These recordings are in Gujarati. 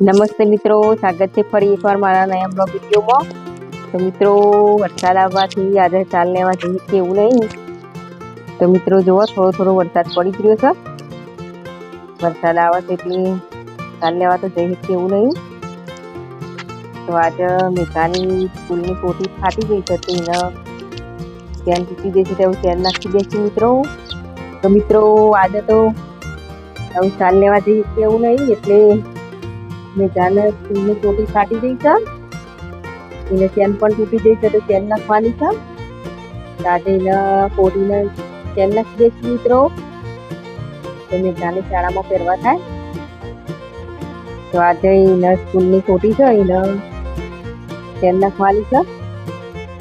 નમસ્તે મિત્રો, સ્વાગત છે ફરી એકવાર મારા નયા બ્લોગ વિડીયોમાં. તો મિત્રો, વરસાદ આવવાથી આજે ચાલ લેવા જઈએ કે એવું નહીં. તો મિત્રો, જુઓ, થોડો થોડો વરસાદ પડી ગયો છે. વરસાદ આવે છે એટલે ચાલ લેવા તો જઈએ કે એવું નહીં. તો આજે મેઘાની સ્કૂલની પોટી ફાટી ગઈ છે, તો ચેન તૂટી દે છે તેવું ચેન નાખી દે છે મિત્રો. તો મિત્રો, આજે તો ચાલ લેવા જઈએ છીએ એવું નહીં, એટલે મેઘાને સ્કૂલની ચોટી ફાટી ગઈ છે. એને ચેન પણ તૂટી ગઈ છે તો ચેન નાખવાની છે. આજે એને કોટીને ચેન નાખી દે છે મિત્રો. તો મેઘાને શાળામાં પહેરવા થાય. તો આજે એને સ્કૂલની કોટી છે, એને ચેન નાખવાની છે.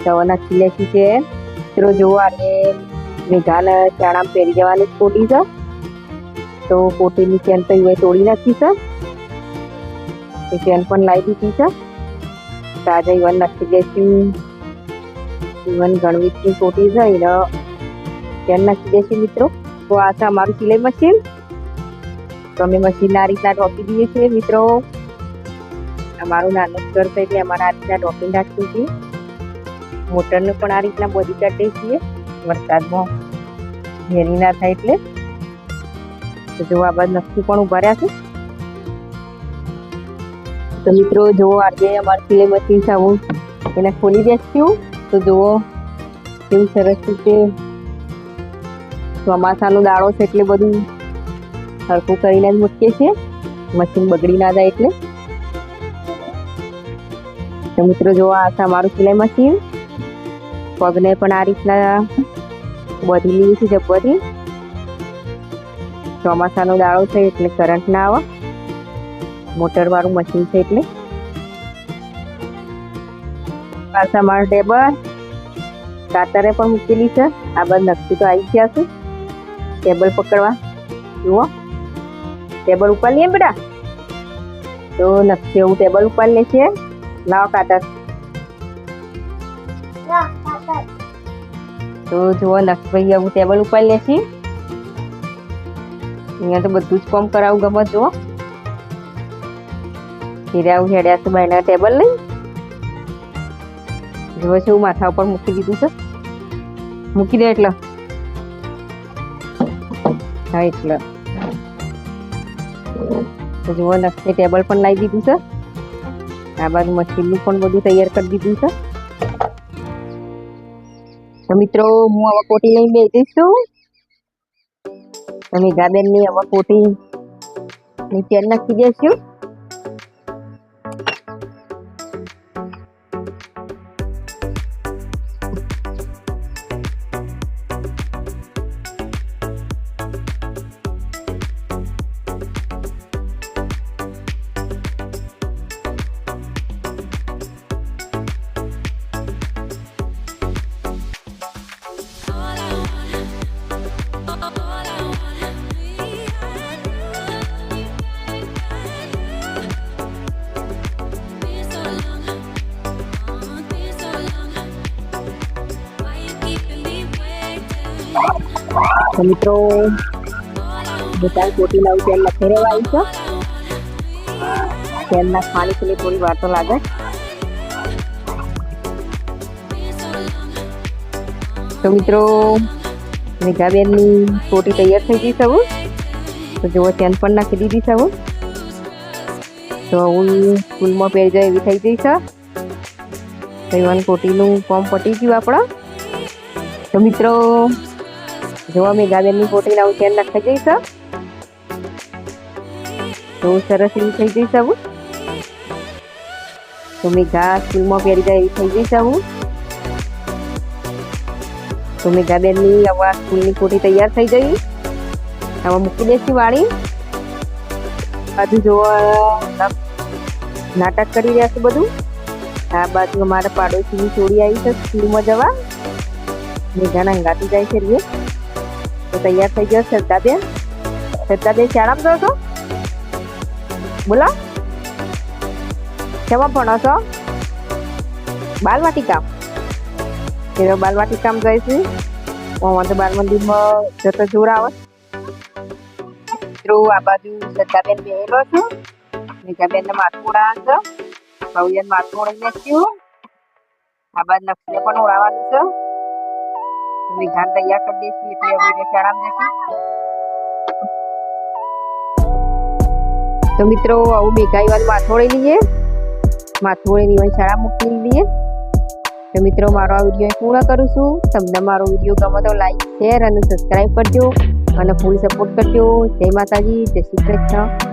તો નાખી છે મિત્રો જુઓ આજે મેઘાને શાળામાં પહેરી જવાની કોટી છે. તો કોટીની ચેન તો એ તોડી નાખી છે. એ ચેન પણ લાવી દીધી છે. તો ઈવન નક્કી દેશું ઈવન ઇવન ગણવીસની કોટી છે, એને ચેન નાખી દેશું મિત્રો? તો આ છે અમારું સિલાઈ મશીન. તો અમે મશીન આ રીતના ટોપી દઈએ છીએ મિત્રો. અમારું નાનું ઘર છે એટલે અમારે આ રીતના ટોપી નાખીએ છીએ. મોટરને પણ આ રીતના બધી કાઢીએ છીએ. વરસાદમાં ઘેરી ના થાય એટલે. જો આ બાદ નક્કી પણ ઊભા રહ્યા છે. તો મિત્રો, જુઓ, આજે અમારું મશીન આવું એને ખોલી દઈશું તો જુઓ કેવું સરસ રીતે ચોમાસાનો દાડો છે એટલે બધું હરખું કરીને જ મૂકીએ છીએ. મશીન બગડી ના જાય એટલે. તો મિત્રો, જુઓ, આ અમારું સિલાઈ મશીન પગને પણ આ રીતના બધી લીધી છે જબ્બરથી. ચોમાસાનો દાડો છે એટલે કરંટ ના આવે. મોટર વાળું મશીન છે એટલે. પાછા મારા ટેબલ કાતરે પણ મૂકેલી છે. આ બધા નકશી તો આવી ગયા છે. ટેબલ પકડવા. જુઓ. ટેબલ ઉપર લઈએ બેટા? તો નકશી એવું ટેબલ ઉપર લે છે. લાવો કાતર. તો જુઓ નકશભાઈ એવું ટેબલ ઉપર લે છે. અહીંયા તો બધું જ કામ કરાવું ગમે જુઓ હીરાવું હેડ્યા છે બાયના ટેબલ લઈ. જુઓ છે હું માથા ઉપર મૂકી દીધું છે. મૂકી દે એટલે. હા, એટલે. તો જુઓ નકશી ટેબલ પણ લાવી દીધું છે. આ બાજુ મશીનનું પણ બધું તૈયાર કરી દીધું છે. તો મિત્રો, હું હવે કોટી લઈને બેસી છું. તમે ગાબેનની હવે કોટી નીચે નાખી દઈશું તો મિત્રો બધા કોટી લાવું તેલ લખી રહેવા આવી છો. તેલ નાખવાની પેલી થોડી વાર તો લાગે. તો મિત્રો, મેઘાબેનની કોટી તૈયાર થઈ ગઈ સવું તો જુઓ ચેન પણ નાખી દીધી સવું તો હું સ્કૂલમાં પહેરી જાય એવી થઈ ગઈ છે. તો કોટીનું ફોર્મ પટી ગયું આપણા. તો મિત્રો જોવા મેં ગાર્ડનની ફોટી લાવું ચેન નાખાઈ જઈશ તો સરસ એવી થઈ જઈશ, આવું. તો મેં ઘા સ્કૂલમાં પહેરી જાય એવી થઈ જઈશ, આવું. તો મેં ગાર્ડનની આવા સ્કૂલની કોટી તૈયાર થઈ ગઈ. હવે મૂકી દઈશું વાળી. બાજુ જોવા નાટક કરી રહ્યા છે બધું. આ બાજુ અમારા પાડોશીની ચોરી આવી છે સ્કૂલમાં જવા. મેઘાના હંગાતી જાય છે તૈયાર થઈ ગયો શ્રદ્ધાબેન શ્રદ્ધાબેન શાળામાં જાઓ છો બોલો શેમાં ભણો છો બાલવાટિકા એ બાલવાટિકામાં જઈશું હું તો બાલ મંદિરમાં જતો જોર આવે મિત્રો આ બાજુ શ્રદ્ધાબેન બેહેલો છું ને માથું ઉડાવવાનું છે ભવ્યન માથું ઉડાવી નાખ્યું આ બાદ લક્ષ્મી પણ ઉડાવવાનું છે તો તૈયાર કરી દઈશું, એટલે હવે શાળામાં જશે. તો મિત્રો, આવું બેગાઈ વાત માથું ઓળી લઈએ માથું ઓળીની વાળી શાળા મૂકી લઈએ તો મિત્રો, મારો આ વીડિયો પૂર્ણ કરું છું. તમને મારો વીડિયો ગમે તો લાઈક શેર અને સબસ્ક્રાઈબ કરજો. અને ફૂલ સપોર્ટ કરજો. જય માતાજી, જય શ્રી કૃષ્ણ.